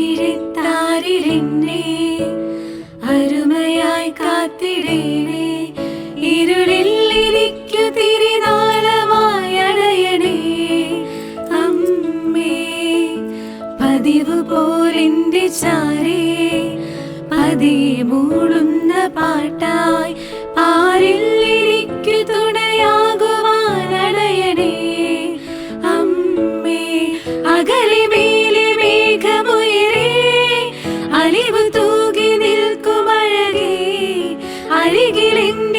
നിരത്താരിലെന്നെ അരുമയായി കാത്തിടേണേ നിലവ് തൂകി നിൽക്കുമഴകേ. അരികിലിങ്ങ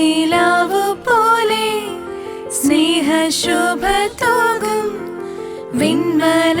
നിലാവ് പോലെ സ്നേഹ തോകും. വിൺമല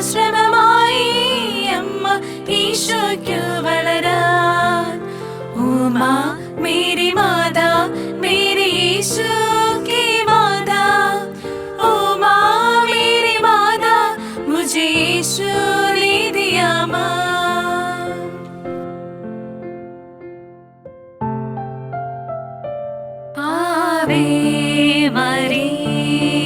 ആശ്രമമായി അമ്മ ഈശോയ്ക്ക് വളരാൻ. ഉമാ മേരി മാതാ മേരി ഈശോ Ave Maria